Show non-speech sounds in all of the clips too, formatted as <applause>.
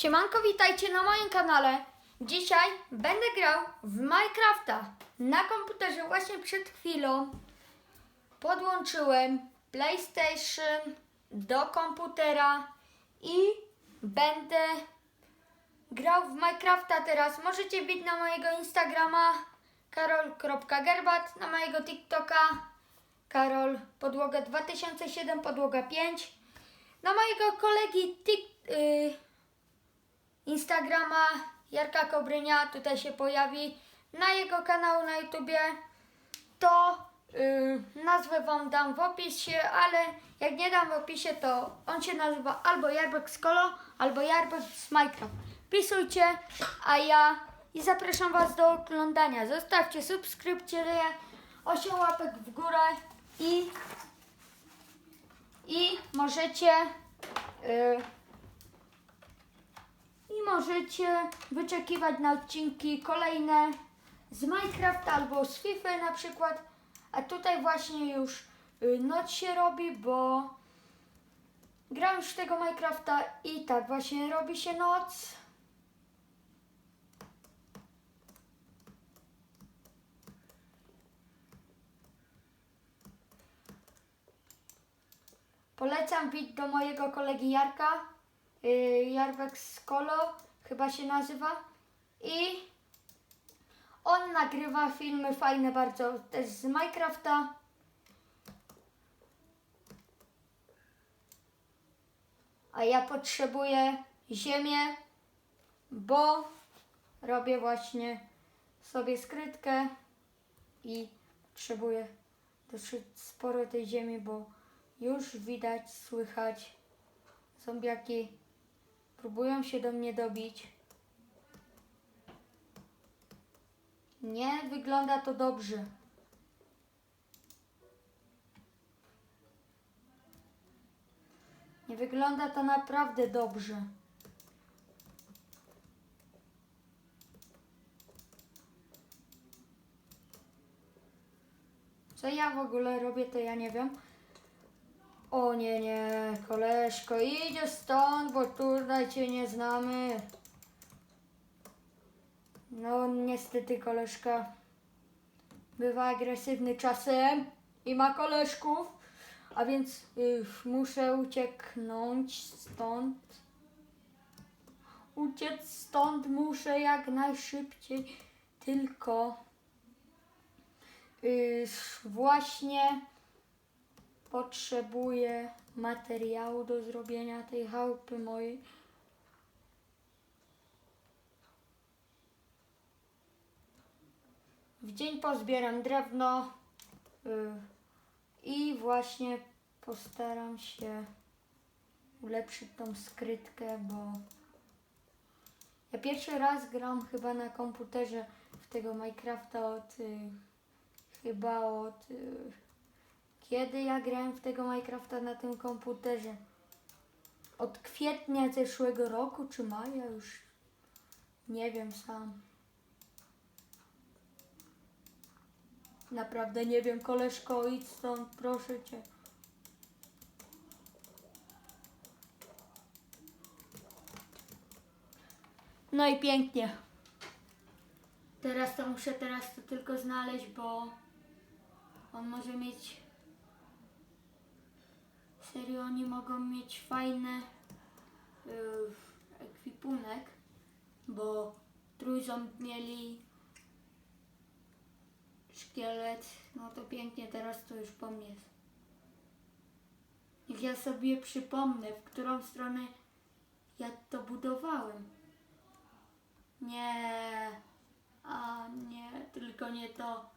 Siemanko, witajcie na moim kanale. Dzisiaj będę grał w Minecrafta na komputerze. Właśnie przed chwilą podłączyłem PlayStation do komputera i będę grał w Minecrafta teraz. Możecie wbić na mojego Instagrama karol.gerbat, na mojego TikToka Karol Podłoga 2007 Podłoga 5, na mojego kolegi Tik... Instagrama Jarka Kobrynia, tutaj się pojawi, na jego kanał na YouTubie, to yy, nazwę Wam dam w opisie, ale jak nie dam w opisie, to on się nazywa albo Jarbek z Kolo, albo Jarbek z Minecraft. Pisujcie, a ja i zapraszam Was do oglądania. Zostawcie subskrypcję, 8 łapek w górę i i możecie yy, i możecie wyczekiwać na odcinki kolejne z Minecrafta albo z FIFA na przykład. A tutaj właśnie już y, noc się robi, bo gram już tego Minecrafta i tak właśnie robi się noc. Polecam bić do mojego kolegi Jarka. Yy, Jarwek z Kolo chyba się nazywa. I on nagrywa filmy fajne bardzo też z Minecrafta. A ja potrzebuję ziemię, bo robię właśnie sobie skrytkę i potrzebuję dosyć sporo tej ziemi, bo już widać, słychać zombiaki próbują się do mnie dobić. Nie wygląda to dobrze. Nie wygląda to naprawdę dobrze. Co ja w ogóle robię, to ja nie wiem. O nie, nie, koleżko, idzie stąd, bo tutaj cię nie znamy. No niestety koleżka bywa agresywny czasem i ma koleżków, a więc y, muszę ucieknąć stąd. Uciec stąd muszę jak najszybciej, tylko y, właśnie potrzebuję materiału do zrobienia tej chałupy mojej. W dzień pozbieram drewno y, i właśnie postaram się ulepszyć tą skrytkę, bo ja pierwszy raz gram chyba na komputerze w tego Minecrafta od y, chyba od y, kiedy ja grałem w tego Minecrafta na tym komputerze? Od kwietnia zeszłego roku czy maja już nie wiem sam. Naprawdę nie wiem, koleżko, idź stąd, proszę cię. No i pięknie. Teraz to muszę teraz to tylko znaleźć, bo on może mieć. Serio, oni mogą mieć fajny yy, ekwipunek, bo trójząb mieli szkielet, no to pięknie, teraz to już po mnie jest. Niech ja sobie przypomnę, w którą stronę ja to budowałem. Nie, a nie, tylko nie to.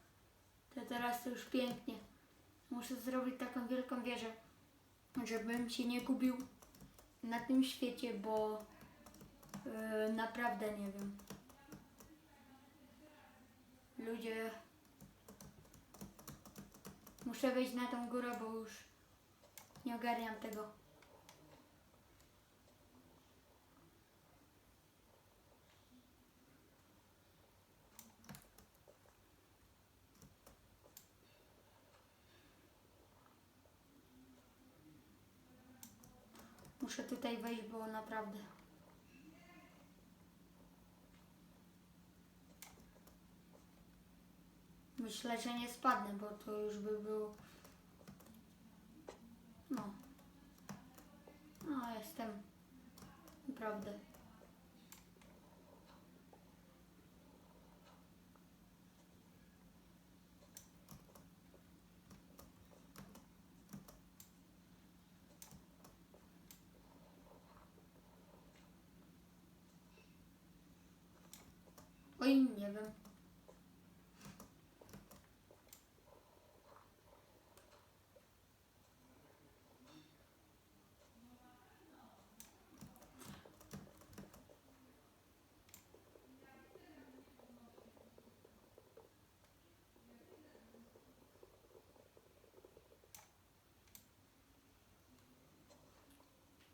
To teraz to już pięknie. Muszę zrobić taką wielką wieżę, żebym się nie gubił na tym świecie, bo yy, naprawdę nie wiem. Ludzie Muszę wejść na tą górę, bo już nie ogarniam tego. Muszę tutaj wejść, bo naprawdę. Myślę, że nie spadnę, bo to już by było Oj, nie wiem.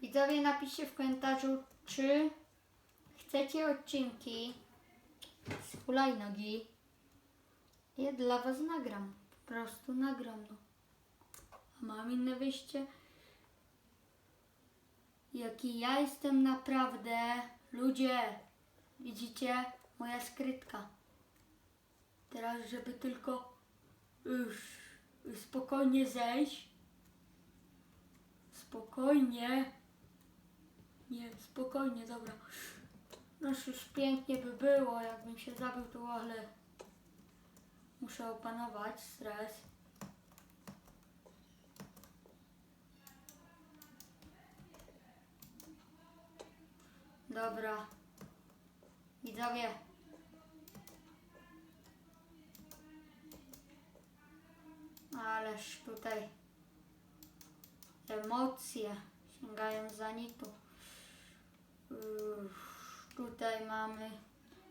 Widzowie, napiszcie w komentarzu, czy chcecie odcinki z hulajnogi. Ja dla was nagram. Po prostu nagram, no. A mam inne wyjście. Jaki ja jestem naprawdę. Ludzie, widzicie? Moja skrytka. Teraz, żeby tylko już spokojnie zejść. Spokojnie. Nie, spokojnie, dobra. Noż już pięknie by było, jakbym się zabił tu, ale muszę opanować stres. Dobra. Widzowie. Ależ tutaj emocje sięgają zanitu. Uff, tutaj mamy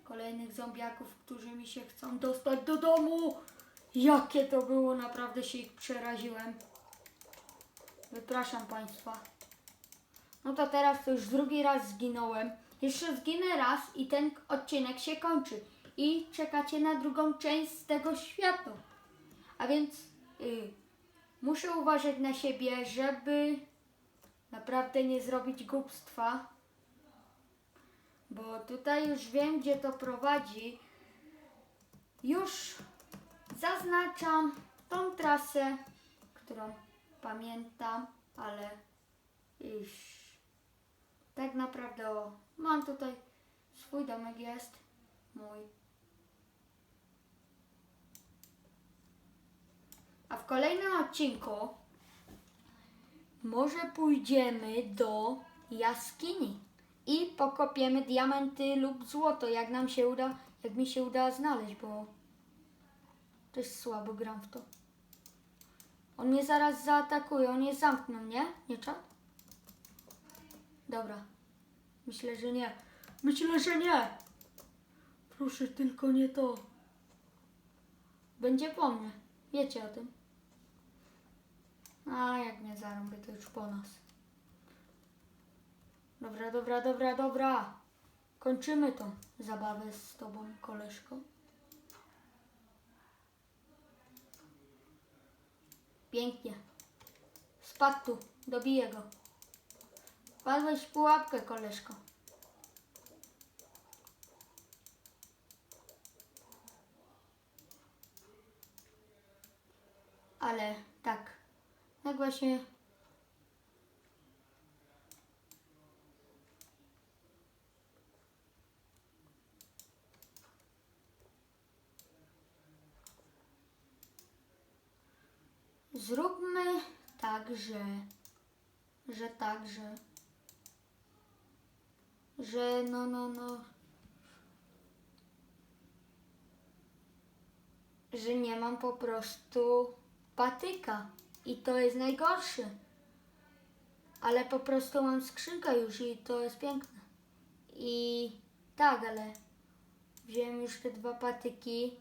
kolejnych zombiaków, którzy mi się chcą dostać do domu. Jakie to było, naprawdę się ich przeraziłem. Wypraszam Państwa. No to teraz to już drugi raz zginąłem. Jeszcze zginę raz i ten odcinek się kończy. I czekacie na drugą część z tego świata. A więc y, muszę uważać na siebie, żeby naprawdę nie zrobić głupstwa. Bo tutaj już wiem, gdzie to prowadzi. Już zaznaczam tą trasę, którą pamiętam, ale iż tak naprawdę o, mam tutaj swój domek jest mój. A w kolejnym odcinku może pójdziemy do jaskini i pokopiemy diamenty lub złoto, jak nam się uda, jak mi się uda znaleźć, bo też słabo gram w to. On mnie zaraz zaatakuje, on jest zamknął, nie? Nie czat? Dobra. Myślę, że nie. Myślę, że nie. Proszę tylko nie to. Będzie po mnie. Wiecie o tym. A jak mnie zarąbię, to już po nas. Dobra, dobra, dobra, dobra. Kończymy tą zabawę z tobą, koleżko. Pięknie. Spadł tu, dobiję go. Wpadłeś w pułapkę, koleżko. Ale tak, tak właśnie tak, że, że tak, że, no, no, no, że nie mam po prostu patyka i to jest najgorsze. Ale po prostu mam skrzynkę już i to jest piękne. I tak, ale wziąłem już te dwa patyki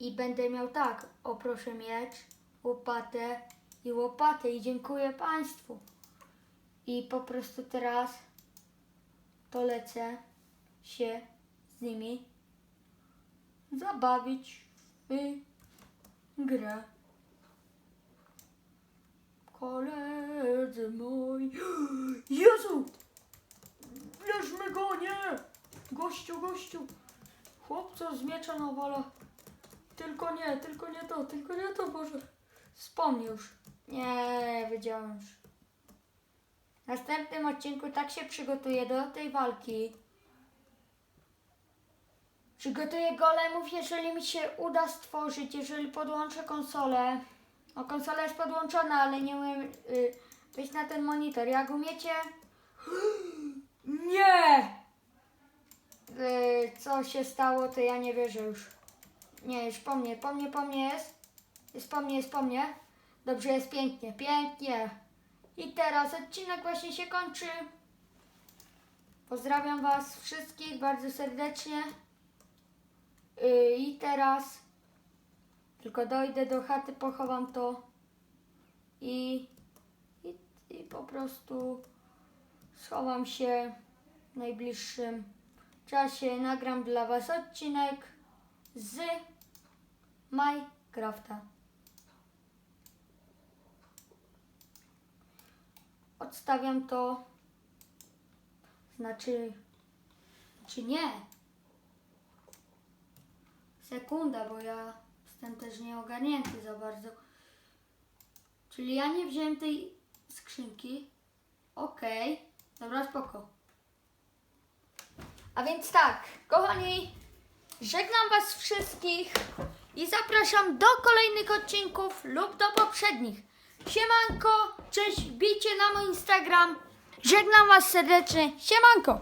i będę miał tak, o proszę miecz, łopatę i łopatę i dziękuję Państwu. I po prostu teraz to lecę się z nimi zabawić w grę. Koledzy moi. <gasps> Jezu! Bierzmy go, nie! Gościu, gościu! Chłopca z miecza nawala. Tylko nie, tylko nie to, tylko nie to, Boże. Wspomnij już. Nie, wiedziałem już. W następnym odcinku tak się przygotuję do tej walki. Przygotuję golemów, jeżeli mi się uda stworzyć, jeżeli podłączę konsolę. O, konsola jest podłączona, ale nie umiem y, wejść na ten monitor. Jak umiecie... <gasps> Nie! Y, co się stało, to ja nie wierzę już. Nie, już po mnie, po mnie, po mnie jest. Jest po mnie, jest po mnie. Dobrze, jest pięknie, pięknie. I teraz odcinek właśnie się kończy. Pozdrawiam Was wszystkich bardzo serdecznie. Yy, I teraz tylko dojdę do chaty, pochowam to i, i, i po prostu schowam się w najbliższym czasie. Nagram dla Was odcinek z Minecrafta. Odstawiam to. Znaczy, czy nie? Sekunda, bo ja jestem też nieogarnięty za bardzo. Czyli ja nie wziąłem tej skrzynki. Okej, dobra, spoko. A więc tak, kochani, żegnam Was wszystkich i zapraszam do kolejnych odcinków lub do poprzednich. Siemanko, cześć, bijcie na mój Instagram. Żegnam Was serdecznie, siemanko.